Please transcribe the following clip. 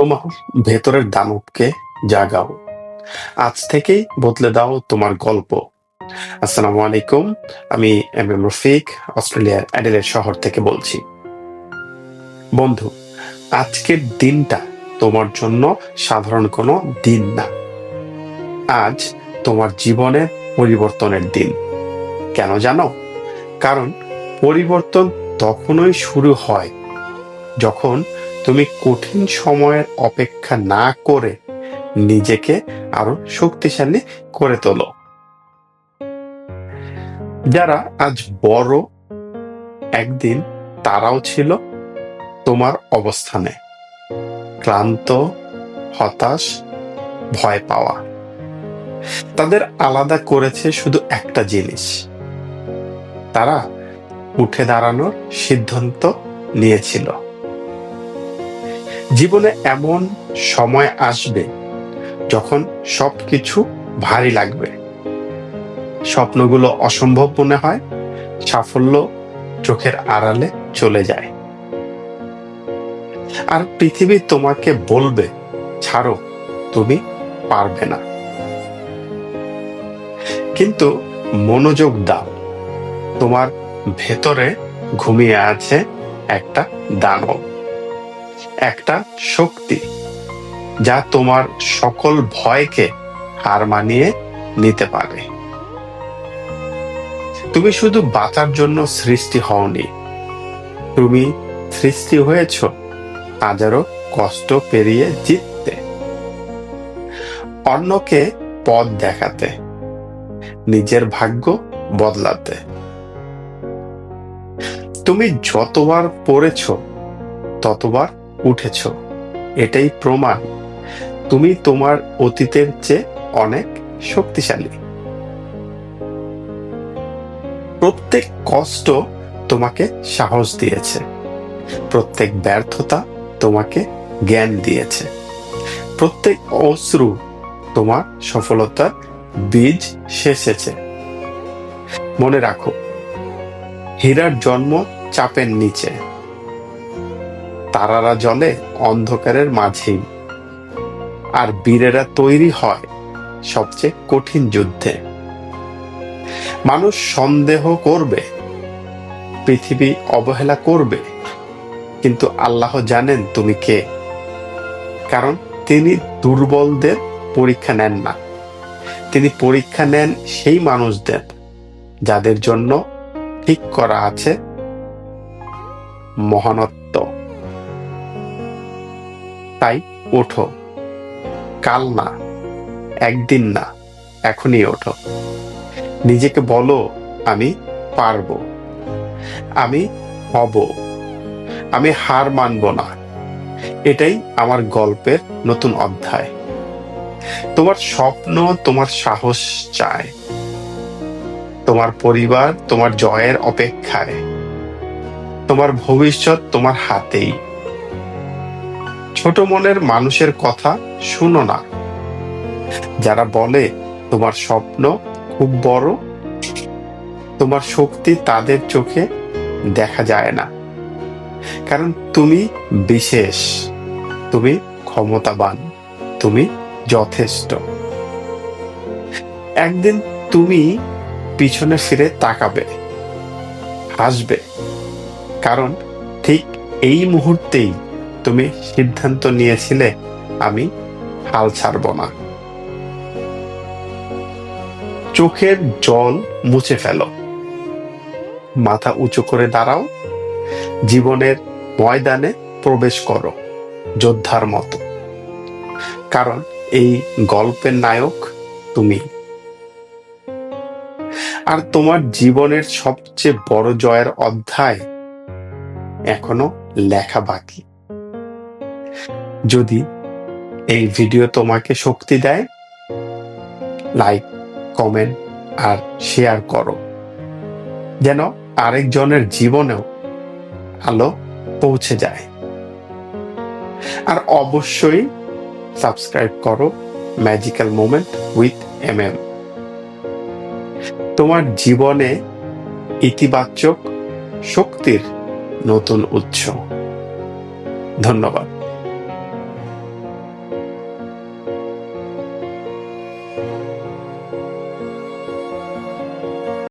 তোমার ভেতরের দানবকে জাগাও। আজ থেকেই বদলে দাও তোমার গল্প। আসসালামু আলাইকুম, আমি এম এম রফিক, অস্ট্রেলিয়ার অ্যাডিলেড শহর থেকে বলছি। বন্ধু, আজকের দিনটা তোমার জন্য সাধারণ কোনো দিন না। আজ তোমার জীবনের পরিবর্তনের দিন। কেন জানো? কারণ পরিবর্তন তখনই শুরু হয় যখন তুমি কঠিন সময়ের অপেক্ষা না করে নিজেকে আরও শক্তিশালী করে তোলো। যারা আজ বড়, একদিন তারাও ছিল তোমার অবস্থানে। ক্লান্ত, হতাশ, ভয় পাওয়া। তাদের আলাদা করেছে শুধু একটা জিনিস। তারা উঠে দাঁড়ানোর সিদ্ধান্ত নিয়েছিল। জীবনে এমন সময় আসবে যখন সবকিছু ভারী লাগবে। স্বপ্নগুলো অসম্ভব মনে হয়, সাফল্য চোখের আড়ালে চলে যায়। আর পৃথিবী তোমাকে বলবে, ছাড়ো, তুমি পারবে না। কিন্তু মনোযোগ দাও, তোমার ভেতরে ঘুমিয়ে আছে একটা দানব। একটা শক্তি, যা তোমার সকল ভয়কে হার মানিয়ে নিতে পারে। তুমি শুধু বাঁচার জন্য সৃষ্টি হওনি, তুমি সৃষ্টি হয়েছ হাজারো কষ্ট পেরিয়ে জিততে, অন্যকে পথ দেখাতে, নিজের ভাগ্য বদলাতে। তুমি যতবার পড়েছ, ততবার উঠেছ। এটাই প্রমাণ। তুমি তোমার অতীতের চেয়ে অনেক শক্তিশালী। প্রত্যেক কষ্ট তোমাকে সাহস দিয়েছে। প্রত্যেক ব্যর্থতা তোমাকে জ্ঞান দিয়েছে। প্রত্যেক অশ্রু তোমার সফলতার বীজ শেষেছে মনে রাখো, হীরার জন্ম চাপের নিচে। তারারা জলে অন্ধকারের মাঝেই আর বীরেরা তৈরি হয় সবচেয়ে কঠিন যুদ্ধে। মানুষ সন্দেহ করবে, পৃথিবী অবহেলা করবে, কিন্তু আল্লাহ জানেন তুমি কে। কারণ তিনি দুর্বলদের পরীক্ষা নেন না। তিনি পরীক্ষা নেন সেই মানুষদের, যাদের জন্য ঠিক করা আছে মহানত্ব। তাই ওঠো। কাল না, একদিন না, এখনই ওঠো। নিজেকে বলো, আমি পারব। আমি হব। আমি হার মানব না। এটাই আমার গল্পের নতুন অধ্যায়। তোমার স্বপ্ন, তোমার সাহস চায়। তোমার পরিবার, তোমার জয়ের অপেক্ষায়। তোমার ভবিষ্যৎ তোমার হাতেই। ছোট মনের মানুষের কথা শুনো না। যারা বলে, তোমার স্বপ্ন খুব বড়, তোমার শক্তি তাদের চোখে দেখা যায় না। কারণ তুমি বিশেষ, তুমি ক্ষমতাবান, তুমি যথেষ্ট। একদিন তুমি পিছনে ফিরে তাকাবে, হাসবে, কারণ ঠিক এই মুহূর্তেই তুমি সিদ্ধান্ত নিয়েছিলে, আমি হাল ছাড়ব না। চোখের জল মুছে ফেলো। মাথা উঁচু করে দাঁড়াও। জীবনের ময়দানে প্রবেশ করো, যোদ্ধার মতো। কারণ এই গল্পের নায়ক তুমি। আর তোমার জীবনের সবচেয়ে বড় জয়ের অধ্যায় এখনও লেখা বাকি। যদি এই ভিডিও তোমাকে শক্তি দেয় লাইক কমেন্ট আর শেয়ার করো। যেন আরেকজনের জীবনেও আলো পৌঁছে যায়। আর অবশ্যই সাবস্ক্রাইব করো magical moment with M M তোমার জীবনে ইতিবাচক শক্তির নতুন উৎস। ধন্যবাদ।